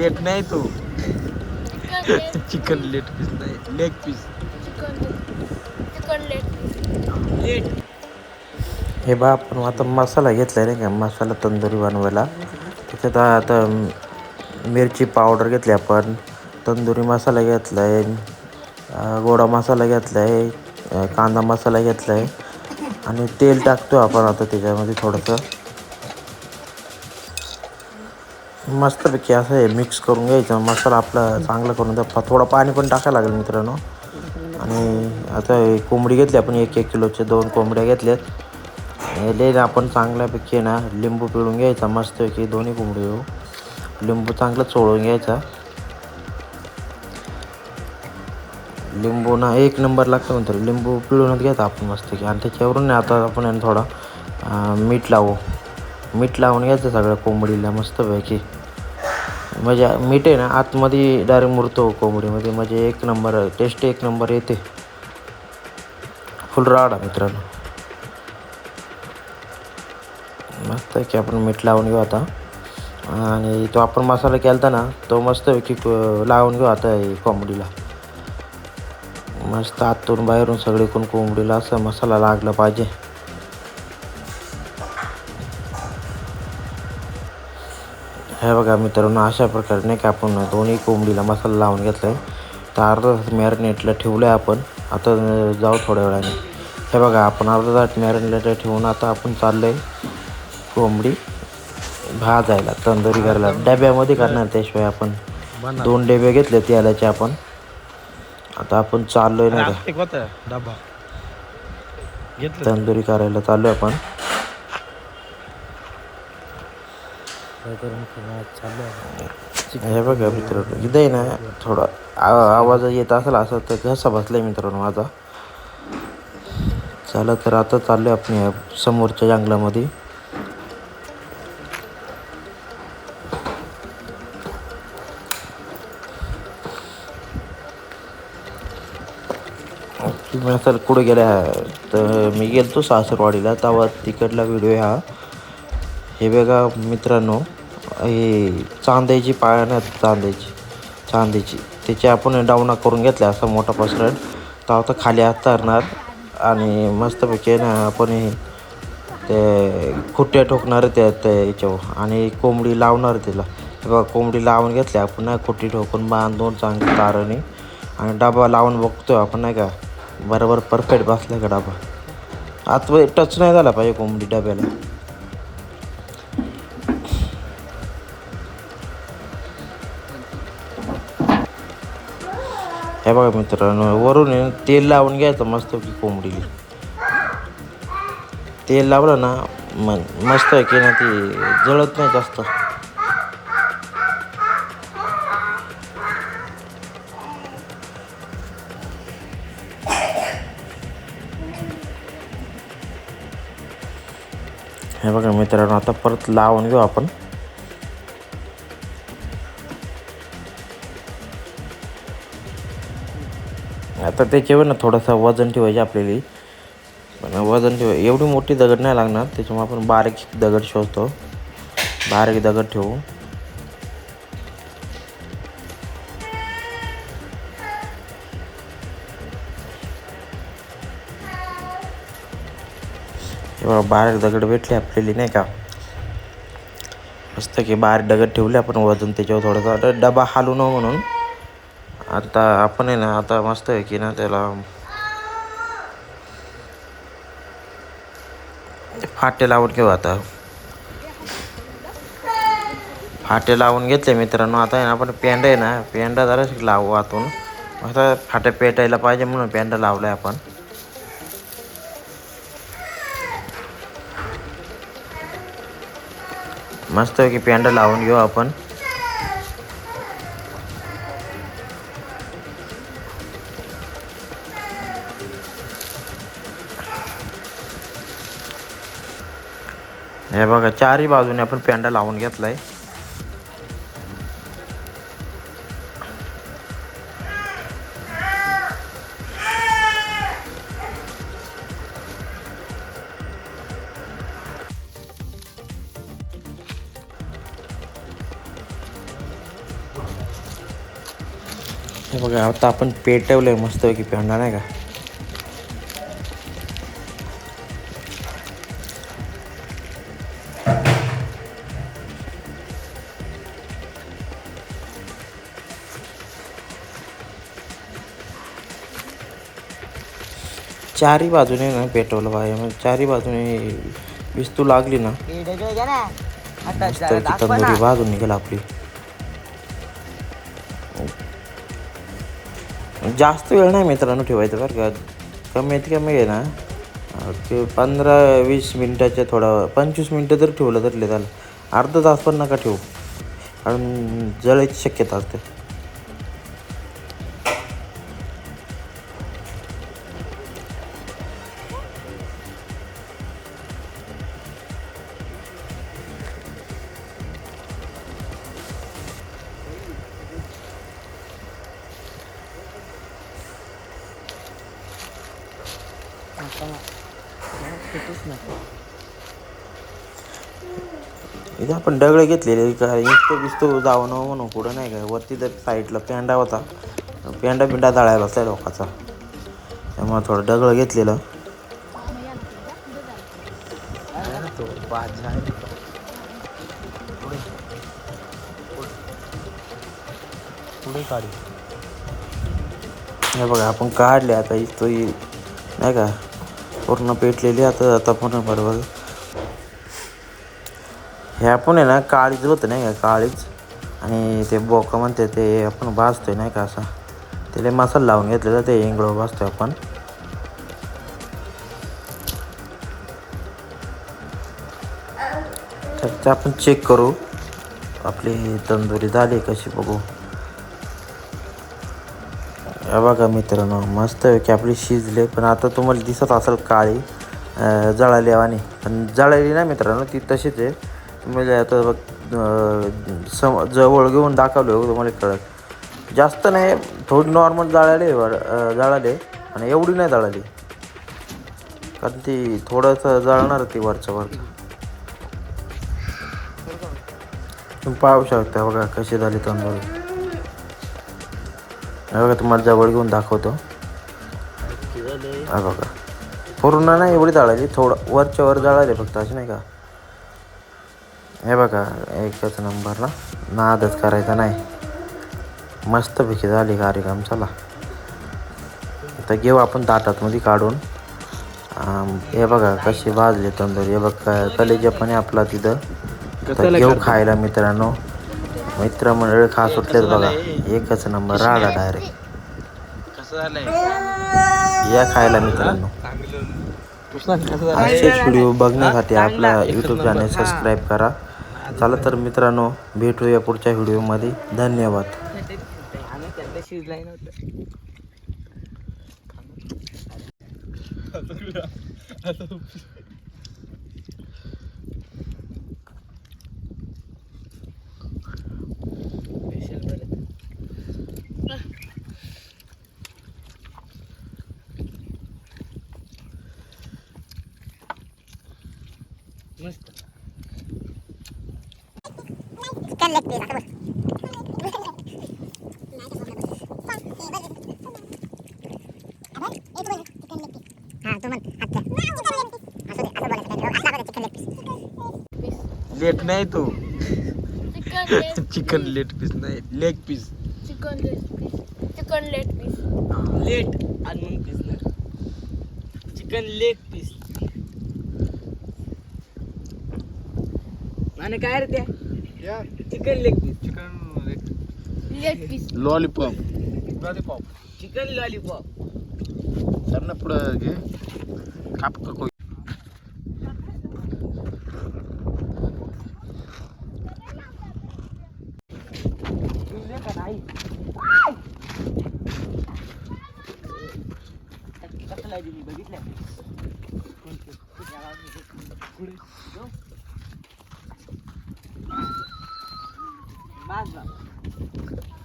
Late नाही तू. Chicken late piece नाही लेग पीस चिकन लेग लेट हे बा आपण आता मसाला घेतला नाही का? मसाला तंदुरी बनवायला. त्याच्यात आता मिरची पावडर घेतली आपण. तंदुरी मसाला घेतला आहे गोडा मसाला घेतला आहे कांदा मसाला घेतला आहे आणि तेल टाकतो आपण आता त्याच्यामध्ये थोडंसं. मस्तपैकी असं आहे मिक्स करून घ्यायचं. मसाला आपला चांगला करून द्या. थोडं पाणी पण टाकायला लागेल मित्रांनो. आणि आता हे कोंबडी घेतली आपण एक एक किलोचे दोन कोंबड्या घेतल्यात ले आपण चांगल्यापैकी ना लिंबू पिळून घ्यायचा मस्तपैकी दोन्ही कोंबडी घेऊ हो. लिंबू चांगलं चोळून घ्यायचा. लिंबू ना एक नंबर लागतं म्हणतो लिंबू पिळूनच घ्यायचा आपण मस्तपैकी आणि त्याच्यावरून ना आता आपण थोडा मीठ लावू. मीठ लावून घ्यायचं सगळ्या कोंबडीला मस्तपैकी म्हणजे मीठ आहे ना आतमध्ये डायरेक्ट मुरतो कोंबडीमध्ये. म्हणजे एक नंबर टेस्ट एक नंबर येते. फुल राडा मित्रांनो. मस्त की आपण मीठ लावून घेऊ आता. आणि तो आपण मसाला केला ना तो मस्त क- लावून घेऊ आता हे कोंबडीला. मस्त आतून बाहेरून सगळीकडून कोंबडीला असा मसाला लागला पाहिजे. हे बघा मित्रांनो अशा प्रकारे नाही का आपण दोन्ही कोंबडीला मसाला लावून घेतला आहे तर अर्धा तास मॅरिनेटला ठेवलं आहे आपण. आता जाऊ थोड्या वेळाने. हे बघा आपण अर्धा तास मॅरिनेटला ठेवून आता आपण चाललो आहे कोंबडी भाजायला तंदुरी करायला. डब्यामध्ये करणार त्याशिवाय आपण. दोन डबे घेतले तेलाचे आपण. आता आपण चाललो आहे होता डबा. तंदुरी करायला चाललो आपण. हे बघा मित्रांनो इथे ना थोडा आवाज येत असेल असं तर घसा बसलाय मित्रांनो माझा. चला तर आता चाललोय आपण या समोरच्या जंगलामध्ये. तुम्ही असाल कुठे गेल्या तर मी गेलतो सासरवाडीला तेव्हा तिकडला व्हिडिओ हा. हे बघा मित्रांनो हे चांद्याची पाळण्यात चांद्याची चांदीची त्याची आपण डावना करून घेतल्या असा मोठा पसरण. तर आता खाली तरणार आणि मस्तपैकी ना आपण ते खुट्ट्या ठोकणार त्या त्या याच्यावर आणि कोंबडी लावणार तिला. बघा कोंबडी लावून घेतली आपण नाही खुट्टी ठोकून बांधून चांगली तारणी आणि डबा लावून बघतोय आपण नाही का? बरोबर परफेक्ट बसला का डबा? आता टच नाही झाला पाहिजे कोंबडी डब्याला. हे बघा मित्रांनो वरून आहे तेल लावून घ्यायचं मस्त की कोंबडीला. तेल लावलं ना म मस्त आहे की ना ती जळत नाही जास्त. हे बघा मित्रांनो आता परत लावून घेऊ आपण. आता त्याच्यावर ना थोडंसं वजन ठेवायचे आपल्याला. पण वजन ठेवा एवढी मोठी दगड नाही लागणार त्याच्यामुळे आपण बारीक दगड शोधतो. बारीक दगड ठेवू. हे बारीक दगड भेटले आपल्याला नाही का? मस्त की बारीक दगड ठेवले आपण वजन त्याच्यावर थोडंसं. डबा हालू न म्हणून. आता आपण आहे ना आता मस्त आहे की ना त्याला फाटे लावून घेऊ आता. फाटे लावून घेतले मित्रांनो आता आहे ना आपण पेंड आहे ना पेंडा जरा लावू आतून. आता फाटे पेटायला पाहिजे म्हणून पेंडा लावलाय आपण. मस्त की पेंडा लावून घेऊ आपण. हे बघा चारही बाजूने आपण पेंडा लावून घेतलाय. हे बघा आता आपण पेटवलंय मस्तपैकी पेंडा नाही का? चारी बाजूने ना पेटवलं पाहिजे मग चारी बाजूने विस्तू लागली ना तंदुरी बाजून निघेल आपली. जास्त वेळ नाही मित्रांनो ठेवायचं बरं का. कमीत कमी आहे ना ते पंधरा वीस मिनटाच्या थोडा पंचवीस मिनटं जर ठेवलं तरी त्याला अर्धा तास पण नका ठेवू. कारण जळायची शक्यता असते. इथे आपण दगड घेतलेले काय इस्तो बिस्तो जाऊ नको म्हणून पुढं नाही का वरती तर साईडला पेंडा होता. पेंडा बिंडा जाळायला असला लोकाचा. त्यामुळे थोडं दगड घेतलेलं. पुढे पुढे हे बघा आपण काढले आता इस्तो नाही का? पूर्ण पेटलेली आता आता पूर्ण बरोबर हे आपण आहे ना काळीच होतं नाही का काळीच. आणि ते बोका म्हणते ते आपण भाजतोय नाही का असं. त्याला मसाला लावून घेतलेला ते इंगळं भाजतोय आपण. तर ते आपण चेक करू. आपली तंदुरी झाली कशी बघू. बघा मित्रांनो मस्त की आपली शिजले पण आता तुम्हाला दिसत असेल काळी जळाली आणि पण जळाली ना मित्रांनो ती तशीच आहे. तुम्ही आता बघ सम जवळ घेऊन दाखवलं तुम्हाला कळत जास्त नाही थोडी नॉर्मल जळाली जळाली आणि एवढी नाही जळाली. कारण ती थोडंसं जळणार ती वरच्या वरचं. तुम्ही पाहू शकता बघा कशी झाली तंदुरी. हे बघा तुम्हाला जवळ घेऊन दाखवतो. हा बघा. पूर्ण नाही एवढी जाळाली थोडं वरच्या वर जाळाली फक्त अशी नाही का? हे बघा एकच नंबर ना. नादच करायचा नाही. मस्तपैकी झाली कार्यक्रम चला. आता घेऊ आपण ताटात मध्ये काढून हे बघा कशी भाजली तंदुरी. हे बघा कलेजा पण आहे आपला तिथं. तर घेऊ खायला मित्रांनो. मित्रमंडळ खा सुटलेत बघा. एकच नंबर राडा डायरेक्ट या खायला मित्रांनो. असेच व्हिडिओ बघण्यासाठी आपला यूट्यूब चॅनल सबस्क्राईब करा. चला तर मित्रांनो भेटूया पुढच्या व्हिडिओमध्ये धन्यवाद. मस्त लेट नाही तू। चिकन लेट पीस नाही leg piece chicken late piece chicken late piece late आणि मग पीस चिकन लेग आणि काय रे त्या chicken leg piece chicken leg piece lollipop lollipop chicken lollipop sir ना पुढं घे काप का कोई बघितलं माझ